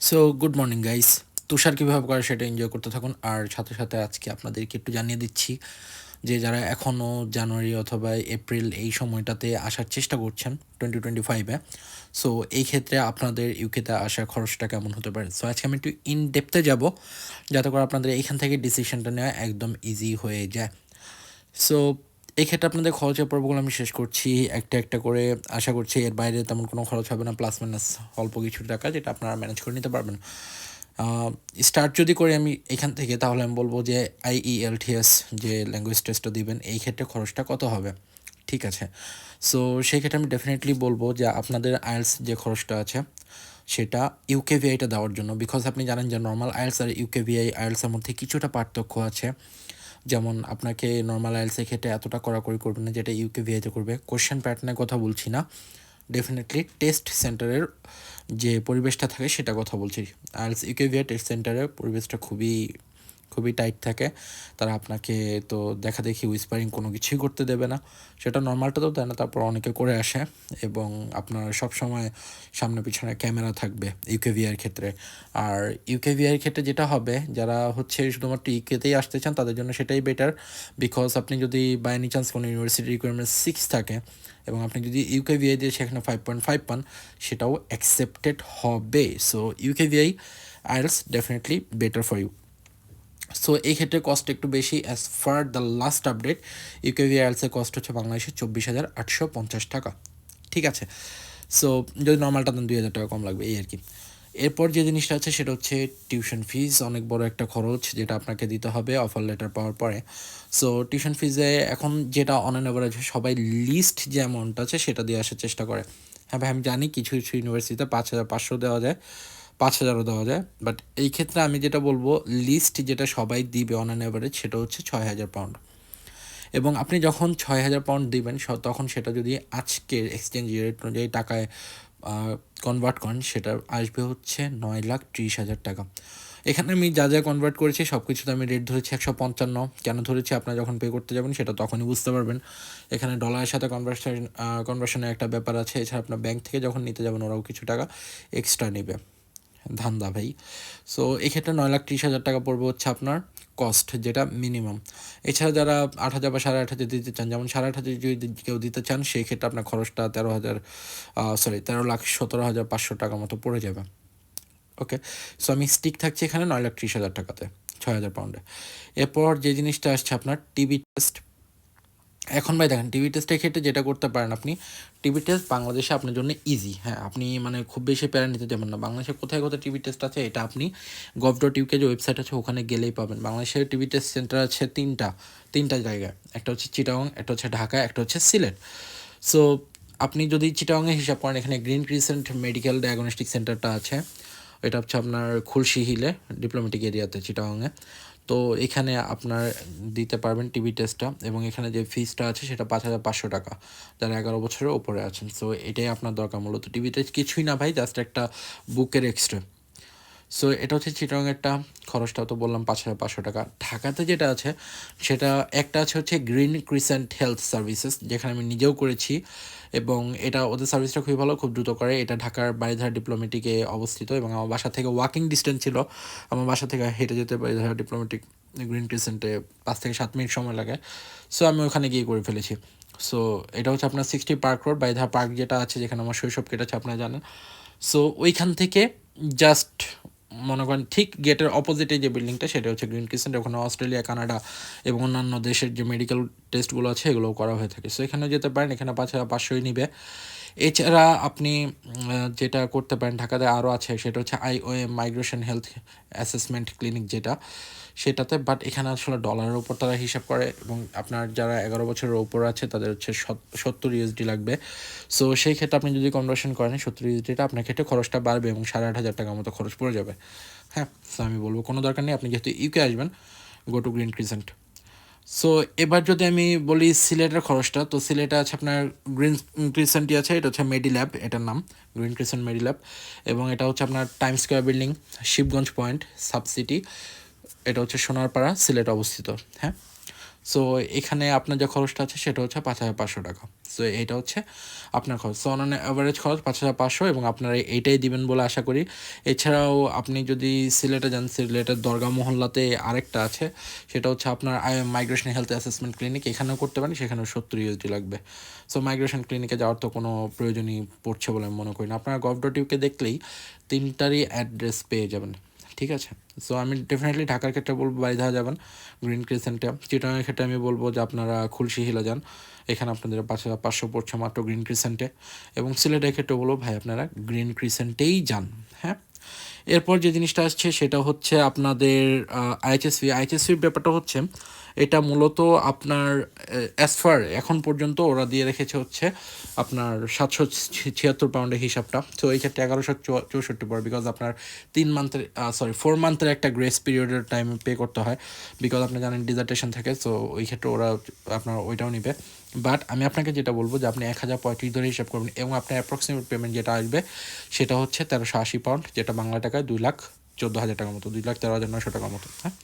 So good morning guys Tushar কীভাবে করে সেটা এনজয় করতে থাকুন। আর সাথে সাথে আজকে আপনাদেরকে একটু জানিয়ে দিচ্ছি যে যারা এখনও জানুয়ারি অথবা এপ্রিল এই সময়টাতে আসার চেষ্টা করছেন টোয়েন্টি টোয়েন্টি ফাইভে সো এই ক্ষেত্রে আপনাদের ইউকেতে আসার খরচটা কেমন হতে পারে? সো আজকে আমি একটু ইন ডেপথে যাব, যাতে করে আপনাদের এইখান থেকে ডিসিশনটা নেওয়া একদম ইজি হয়ে যায়। সো এই ক্ষেত্রে আপনাদের খরচের পর্বগুলো আমি শেষ করছি। একটা একটা করে আশা করছি এর বাইরে তেমন কোনো খরচ হবে না প্লাস মাইনাস অল্প কিছু টাকা যেটা আপনারা ম্যানেজ করে নিতে পারবেন। স্টার্ট যদি করি আমি এখান থেকে, তাহলে আমি বলব যে আইইএলটিএস যে ল্যাঙ্গুয়েজ টেস্টটা দিবেন, এই ক্ষেত্রে খরচটা কত হবে? ঠিক আছে? সো সেই ক্ষেত্রে আমি ডেফিনেটলি বলব যে আপনাদের আইএলস যে খরচটা আছে, সেটা ইউকেভিআইটা দেওয়ার জন্য। বিকজ আপনি জানেন যে নর্মাল আইএলস আর ইউকেভিআই আইএলসের মধ্যে কিছুটা পার্থক্য আছে। যেমন আপনাকে নর্মাল আইএলসের ক্ষেত্রে এতটা কড়াকড়ি করবে না যেটা ইউকে ভিআইতে করবে। কোশ্চেন প্যাটার্নের কথা বলছি না। ডেফিনেটলি টেস্ট সেন্টারের যে পরিবেশটা থাকে সেটা কথা বলছি। আইএলস ইউকে ভিআই টেস্ট সেন্টারের পরিবেশটা খুবই খুবই টাইট থাকে। তারা আপনাকে তো দেখা দেখি উইসপারিং কোনো কিছুই করতে দেবে না। সেটা নর্মালটা তো দেয় না, তারপর অনেকে করে আসে এবং আপনার সব সময় সামনে পিছনে ক্যামেরা থাকবে ইউকেভিআর ক্ষেত্রে। আর ইউকেভিআর ক্ষেত্রে যেটা হবে, যারা হচ্ছে শুধুমাত্র ইউকেতেই আসতে চান, তাদের জন্য সেটাই বেটার বিকজ আপনি যদি বাই এনি চান্স কোনো ইউনিভার্সিটি রিকোয়ারমেন্ট সিক্স থাকে এবং আপনি যদি ইউকে ইউকেভিআই দিয়ে সেখানে ফাইভ পয়েন্ট ফাইভ পান, সেটাও অ্যাকসেপ্টেড হবে। So UK UKVI IELTS definitely better for you so এই ক্ষেত্রে কস্ট একটু বেশি as far the last update UKVI আইএলসের cost হচ্ছে বাংলাদেশে চব্বিশ হাজার আটশো পঞ্চাশ টাকা। ঠিক আছে? সো যদি নর্মালটা দেন দুই হাজার টাকা কম লাগবে, এই আর কি। এরপর যে জিনিসটা আছে সেটা হচ্ছে টিউশন ফিজ অনেক বড় একটা খরচ যেটা আপনাকে দিতে হবে অফার লেটার পাওয়ার পরে। সো টিউশন ফিজে এখন যেটা অন অ্যান অ্যাভারেজ সবাই লিস্ট যে অ্যামাউন্ট আছে সেটা দিয়ে আসার চেষ্টা করে। হ্যাঁ ভাই, আমি জানি কিছু কিছু ইউনিভার্সিটিতে পাঁচ হাজার পাঁচশো দেওয়া যায়। পাঁচ হাজারও দেওয়া যায়। বাট এই ক্ষেত্রে আমি যেটা বলব লিস্ট যেটা সবাই দিবে অন অ্যান অ্যাভারেজ সেটা হচ্ছে ছয় হাজার পাউন্ড এবং আপনি যখন ছয় হাজার পাউন্ড দিবেন তখন সেটা যদি আজকের এক্সচেঞ্জ রেট অনুযায়ী টাকায় কনভার্ট করেন, সেটা আসবে হচ্ছে নয় লাখ ত্রিশ হাজার টাকা। এখানে আমি যা যা কনভার্ট করেছি সব কিছুতে আমি রেট ধরেছি একশো পঞ্চান্ন। কেন ধরেছি? আপনারা যখন পে করতে যাবেন, সেটা তখনই বুঝতে পারবেন। এখানে ডলারের সাথে কনভার্সন কনভার্সনের একটা ব্যাপার আছে। এছাড়া আপনার ব্যাংক থেকে যখন নিতে যাবেন, ওরাও কিছু টাকা এক্সট্রা নেবে। ধান্দা ভাই। সো এক্ষেত্রে নয় লাখ ত্রিশ হাজার টাকা পড়বে হচ্ছে আপনার কস্ট যেটা মিনিমাম এছাড়া যারা আট হাজার বা সাড়ে আট হাজার দিতে চান, যেমন সাড়ে আট হাজার যদি কেউ দিতে চান, সেই ক্ষেত্রে আপনার খরচটা তেরো হাজার সরি তেরো লাখ সতেরো হাজার পাঁচশো টাকার মতো পড়ে যাবে। ওকে সো আমি স্টিক থাকছি এখানে নয় লাখ ত্রিশ হাজার টাকাতে, ছয় হাজার পাউন্ডে এরপর যে জিনিসটা আসছে আপনার টিভি টেস্ট এখন ভাই দেখেন টিভি টেস্টের ক্ষেত্রে যেটা করতে পারেন আপনি টিভি টেস্ট বাংলাদেশে আপনার জন্য ইজি হ্যাঁ আপনি মানে খুব বেশি প্যারা নিতে যাবেন না। বাংলাদেশে কোথায় কোথায় টিভি টেস্ট আছে, এটা আপনি গভ ডট ইউকে যে ওয়েবসাইট আছে, ওখানে গেলেই পাবেন। বাংলাদেশের টিভি টেস্ট সেন্টার আছে তিনটা তিনটা জায়গায়। একটা হচ্ছে চিটাগং একটা হচ্ছে ঢাকা একটা হচ্ছে সিলেট সো আপনি যদি চিটাগংয়ে হিসাব করেন, এখানে গ্রিন ক্রিসেন্ট মেডিকেল ডায়াগনস্টিক সেন্টারটা আছে। এটা হচ্ছে আপনার খুলশি হিলে ডিপ্লোমেটিক এরিয়াতে চিটাগংয়ে তো এখানে আপনার দিতে পারবেন টিভি টেস্টটা এবং এখানে যে ফিজটা আছে সেটা পাঁচ হাজার পাঁচশো টাকা যারা এগারো বছরের ওপরে আছেন। সো এটাই আপনার দরকার মূলত টিভি টেস্ট কিছুই না ভাই জাস্ট একটা বুকের এক্সট্রা সো এটা হচ্ছে চিটরংয়েরটা খরচটা তো বললাম পাঁচ হাজার পাঁচশো টাকা। ঢাকাতে যেটা আছে, সেটা একটা আছে হচ্ছে গ্রিন ক্রিসেন্ট হেলথ সার্ভিসেস যেখানে আমি নিজেও করেছি, এবং এটা ওদের সার্ভিসটা খুবই ভালো, খুব দ্রুত করে। এটা ঢাকার বাড়িধারা ডিপ্লোমেটিকে অবস্থিত, এবং আমার বাসা থেকে ওয়াকিং ডিস্টেন্স ছিল। আমার বাসা থেকে হেঁটে যেতে বাড়িধারা ডিপ্লোমেটিক গ্রিন ক্রিসেন্টে পাঁচ থেকে সাত মিনিট সময় লাগে। সো আমি ওখানে গিয়ে করে ফেলেছি। সো এটা হচ্ছে আপনার sixty park road Baridhara park যেটা আছে, যেখানে আমার শৈশব কেটেছে, আপনারা জানেন। সো ওইখান থেকে জাস্ট মনে করেন ঠিক গেটের অপোজিটে যে বিল্ডিংটা সেটা হচ্ছে গ্রিন ক্রিসেন্ট ওখানে অস্ট্রেলিয়া কানাডা এবং অন্যান্য দেশের যে মেডিকেল টেস্টগুলো আছে, এগুলোও করা হয়ে থাকে। সো এখানে যেতে পারেন, এখানে পাঁচ পাঁচশোই নিবে। এছাড়া আপনি যেটা করতে পারেন, ঢাকাতে আরও আছে, সেটা হচ্ছে IOM migration health assessment clinic যেটা, সেটাতে বাট এখানে আসলে ডলারের উপর তারা হিসাব করে, এবং আপনার যারা এগারো বছরের ওপর আছে, তাদের হচ্ছে সত্তর ইউএসডি লাগবে। সো সেই ক্ষেত্রে আপনি যদি কনভার্সন করেন সত্তর ইউএসডিটা আপনার ক্ষেত্রে খরচটা বাড়বে, এবং সাড়ে আট হাজার টাকার মতো খরচ পড়ে যাবে। হ্যাঁ সো আমি বলব, কোনো দরকার নেই, আপনি যেহেতু ইউকে আসবেন go to green crescent so এবার যদি আমি বলি সিলেটের খরচটা, তো সিলেটে আছে আপনার গ্রিন ক্রিসেন্টটি আছে, এটা হচ্ছে মেডিল্যাব এটার নাম, গ্রিন ক্রিসেন্ট মেডিল্যাব এবং এটা হচ্ছে আপনার time square building, Shibganj point subsidy এটা হচ্ছে সোনারপাড়া, সিলেট অবস্থিত হ্যাঁ? সো এখানে আপনার যে খরচটা আছে সেটা হচ্ছে পাঁচ হাজার পাঁচশো টাকা। সো এটা হচ্ছে আপনার খরচ। সো অন অ্যাভারেজ খরচ পাঁচ হাজার পাঁচশো এবং আপনারা এইটাই দিবেন বলে আশা করি। এছাড়াও আপনি যদি সিলেটে যান, সিলেটের দরগা মহল্লাতে আরেকটা আছে। সেটা হচ্ছে আপনার মাইগ্রেশন হেলথ অ্যাসেসমেন্ট ক্লিনিক এখানেও করতে পারেন, সেখানেও সত্তর ইউএসডি লাগবে। সো মাইগ্রেশন ক্লিনিকে যাওয়ার তো কোনো প্রয়োজনই পড়ছে বলে আমি মনে করি না। আপনার গভ ডট ইউকে দেখলেই তিনটারই অ্যাড্রেস পেয়ে যাবেন। ঠিক আছে? সো আমি ডেফিনেটলি ঢাকার ক্ষেত্রে বলব বাইধা যাবেন গ্রিন ক্রিসেন্টে চিটাঙের ক্ষেত্রে আমি বলব যে আপনারা খুলশি হিলা যান। এখানে আপনাদের হাজার পাঁচশো পড়ছে মাত্র গ্রিন ক্রিসেন্টে এবং সিলেটের ক্ষেত্রে বলব, ভাই, আপনারা গ্রিন ক্রিসেন্টেই যান হ্যাঁ? এরপর যে জিনিসটা আসছে সেটা হচ্ছে আপনাদের আইএচএসভি আইএচএসভির ব্যাপারটা হচ্ছে এটা মূলত আপনার অ্যাসফার এখন পর্যন্ত ওরা দিয়ে রেখেছে হচ্ছে আপনার সাতশো ছিয়াত্তর পাউন্ডের হিসাবটা। তো এই ক্ষেত্রে এগারোশো চৌষট্টি পড়ে বিকজ আপনার তিন মান্থের সরি ফোর মান্থের একটা গ্রেস পিরিয়ডের টাইম পে করতে হয় বিকজ আপনি জানেন ডিজার্টেশন থাকে। সো ওই ক্ষেত্রে ওরা আপনার ওইটাও নেবে। বাট আমি আপনাকে যেটা বলব যে আপনি এক হাজার পঁয়ত্রিশ ধরে হিসাব করবেন এবং আপনার অ্যাপ্রক্সিমেট পেমেন্ট যেটা আসবে সেটা হচ্ছে তেরোশো আশি পাউন্ড যেটা বাংলা টাকায় দুই লাখ চোদ্দ হাজার টাকার মতো, দুই লাখ তেরো হাজার নয়শো টাকার মতো হ্যাঁ?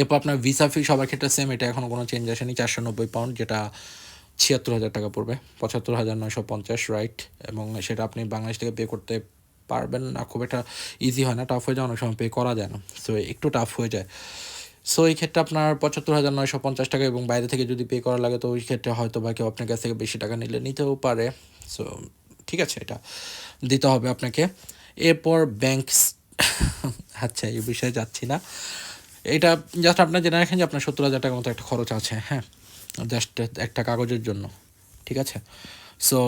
এরপর আপনার ভিসা ফি সবার ক্ষেত্রে সেম এটা এখনও কোনো চেঞ্জ আসেনি, চারশো নব্বই পাউন্ড যেটা ছিয়াত্তর হাজার টাকা পড়বে, পঁচাত্তর হাজার নয়শো পঞ্চাশ রাইট এবং সেটা আপনি বাংলাদেশ থেকে পে করতে পারবেন না, খুব একটা ইজি হয় না টাফ হয়ে যায়, অনেক সময় পে করা যায় না সো একটু টাফ হয়ে যায়। সো এই ক্ষেত্রে আপনার পঁচাত্তর হাজার নয়শো পঞ্চাশ টাকা এবং বাইরে থেকে যদি পে করা লাগে, তো ওই ক্ষেত্রে হয়তো বা কেউ আপনার কাছ থেকে বেশি টাকা নিলে নিতেও পারে সো ঠিক আছে, এটা দিতে হবে আপনাকে। এরপর ব্যাংক আচ্ছা এই বিষয়ে যাচ্ছি না। এটা জাস্ট আপনার জেনে রাখেন যে আপনার সত্তর হাজার টাকার মতো একটা খরচ আছে হ্যাঁ? জাস্ট একটা কাগজের জন্য, ঠিক আছে? সো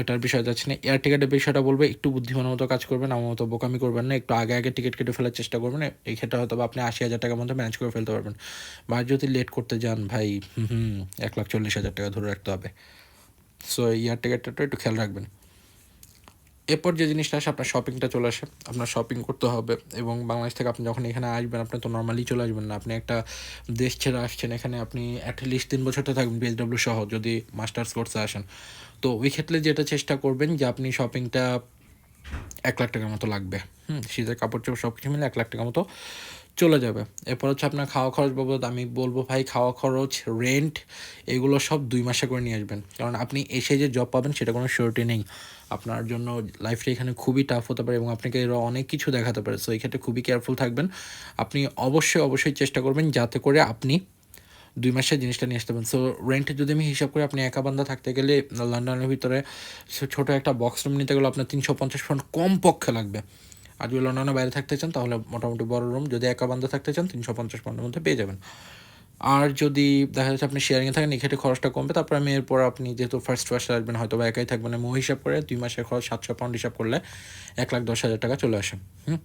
এটার বিষয় যাচ্ছে না। এয়ার টিকেটের বিষয়টা বলবে, একটু বুদ্ধিমানের মতো কাজ করবেন, আমার মতো বোকামি করবেন না, একটু আগে আগে টিকিট কেটে ফেলার চেষ্টা করবেন এই ক্ষেত্রে হয়তো আপনি আশি হাজার টাকার মধ্যে ম্যানেজ করে ফেলতে পারবেন। বা যদি লেট করতে যান, ভাই, হুম এক লাখ চল্লিশ হাজার টাকা ধরে রাখতে হবে। সো এয়ার টিকেটটা একটু খেয়াল রাখবেন। এরপর যে জিনিসটা আসে, আপনার শপিংটা চলে আসে। আপনার শপিং করতে হবে এবং বাংলাদেশ থেকে আপনি যখন এখানে আসবেন, আপনি তো নর্মালি চলে আসবেন না। আপনি একটা দেশ ছেড়ে আসছেন, এখানে আপনি অ্যাটলিস্ট তিন বছর তো থাকবেন বিএসডব্লিউ সহ, যদি মাস্টার্স কোর্সে আসেন। তো ওই ক্ষেত্রে যেটা চেষ্টা করবেন যে আপনি শপিংটা এক লাখ টাকার মতো লাগবে। হুম, শীতের কাপড় চোপড় সব কিছু মিলে এক লাখ টাকার মতো চলে যাবে। এরপর হচ্ছে আপনার খাওয়া খরচ বাবদ আমি বলব ভাই, খাওয়া খরচ রেন্ট এগুলো সব দুই মাসে করে নিয়ে আসবেন। কারণ আপনি এসে যে জব পাবেন সেটা কোনো শিওরিটি নেই। আপনার জন্য লাইফটা এখানে খুবই টাফ হতে পারে এবং আপনাকে এরা অনেক কিছু দেখাতে পারে। সো এই ক্ষেত্রে খুবই কেয়ারফুল থাকবেন। আপনি অবশ্যই অবশ্যই চেষ্টা করবেন যাতে করে আপনি দুই মাসের জিনিসটা নিয়ে আসতে পারেন। সো রেন্ট যদি আমি হিসাব করি, আপনি একা বান্ধা থাকতে গেলে লন্ডনের ভিতরে ছোটো একটা বক্স রুম নিতে গেলে আপনার তিনশো পঞ্চাশ পাউন্ড কম পক্ষে লাগবে। আর যদি লন্ডনের বাইরে থাকতে চান, তাহলে মোটামুটি বড় রুম যদি একা বান্ধা থাকতে চান, তিনশো পঞ্চাশ পাউন্ডের মধ্যে পেয়ে যাবেন। আর যদি দেখা যাচ্ছে আপনি শেয়ারিংয়ে থাকেন এক্ষেত্রে খরচটা কমবে। তারপর আমি এরপর আপনি যেহেতু ফার্স্ট ফার্স্ট আসবেন হয়তো বা একাই থাকবেন, আমি হিসাব করে দুই মাসের খরচ সাতশো পাউন্ড হিসাব করলে এক লাখ দশ হাজার টাকা চলে আসে। হুম?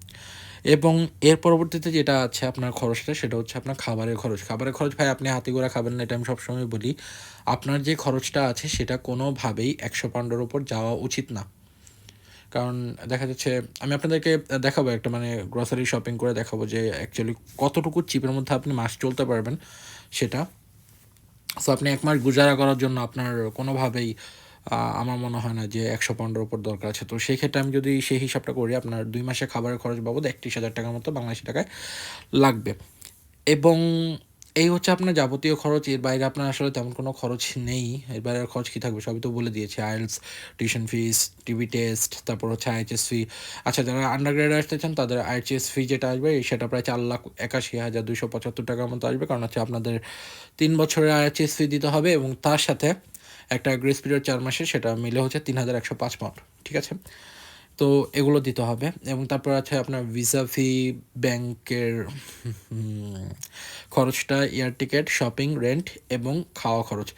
এবং এর পরবর্তীতে যেটা আছে আপনার খরচটা, সেটা হচ্ছে আপনার খাবারের খরচ। খাবারের খরচ ভাই, আপনি হাতি গোড়া খাবেন না, এটা আমি সবসময় বলি। আপনার যে খরচটা আছে, সেটা কোনোভাবেই একশো পাউন্ডের ওপর যাওয়া উচিত না। কারণ দেখা যাচ্ছে, আমি আপনাদেরকে দেখাবো একটা মানে গ্রসারি শপিং করে দেখাবো যে অ্যাকচুয়ালি কতটুকু চিপের মধ্যে আপনি মাস চলতে পারবেন সেটা। সো আপনি এক মাস গুজারা করার জন্য আপনার কোনোভাবেই আমার মনে হয় না যে একশো পাউন্ডের ওপর দরকার আছে। তো সেই ক্ষেত্রে আমি যদি সেই হিসাবটা করি, আপনার দুই মাসে খাবারের খরচ বাবদ একত্রিশ হাজার টাকার মতো বাংলাদেশি টাকায় লাগবে। এবং এই হচ্ছে আপনার যাবতীয় খরচ, এর বাইরে আপনার আসলে তেমন কোনো খরচ নেই। এর বাইরে খরচ কী থাকবে সবই তো বলে দিয়েছে। IELTS, tuition fees, TB test, তারপর হচ্ছে আইএচএস ফি। আচ্ছা যারা আন্ডারগ্রেড আসতে চান, তাদের আইএচএস ফি যেটা আসবে, সেটা প্রায় চার লাখ একাশি হাজার দুশো পঁচাত্তর টাকার মতো আসবে। কারণ হচ্ছে আপনাদের তিন বছরের আইএচএস ফি দিতে হবে এবং তার সাথে একটা গ্রেস পিরিয়ড চার মাসে সেটা মিলে হচ্ছে তিন হাজার একশো পাঁচ পাউন্ড ঠিক আছে? তো এগুলো দিতে হবে। এবং তারপর আছে আপনার ভিসা ফি ব্যাংকের, খরচটা এয়ার টিকিট শপিং রেন্ট এবং খাওয়া খরচ।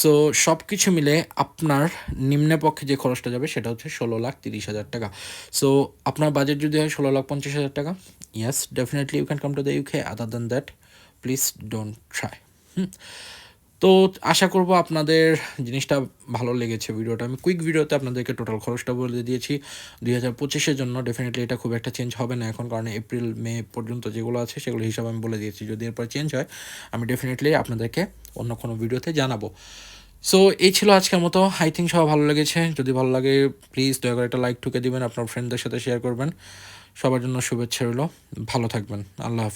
সো সব কিছু মিলে আপনার নিম্নে পক্ষে যে খরচটা যাবে সেটা হচ্ছে ষোলো লাখ তিরিশ হাজার টাকা। সো আপনার বাজেট যদি হয় ষোলো লাখ পঞ্চাশ হাজার টাকা। Yes definitely you can come to the UK other than that please don't try hmm. তো আশা করব আপনাদের জিনিসটা ভালো লেগেছে ভিডিওটা। আমি কুইক ভিডিওতে আপনাদেরকে টোটাল খরচটা বলে দিয়েছি। দুই হাজার পঁচিশের জন্য ডেফিনেটলি এটা খুব একটা চেঞ্জ হবে না এখন, কারণ এপ্রিল মে পর্যন্ত যেগুলো আছে সেগুলো হিসাব আমি বলে দিয়েছি। যদি এরপর চেঞ্জ হয়, আমি ডেফিনেটলি আপনাদেরকে অন্য কোনো ভিডিওতে জানাব। সো এই ছিল আজকের মতো। আই থিঙ্ক সবাই ভালো লেগেছে। যদি ভালো লাগে প্লিজ দয়া করে একটা লাইক ঠুকে দিবেন, আপনার ফ্রেন্ডদের সাথে শেয়ার করবেন। সবার জন্য শুভেচ্ছা রইল। ভালো থাকবেন। আল্লাহ হাফেজ।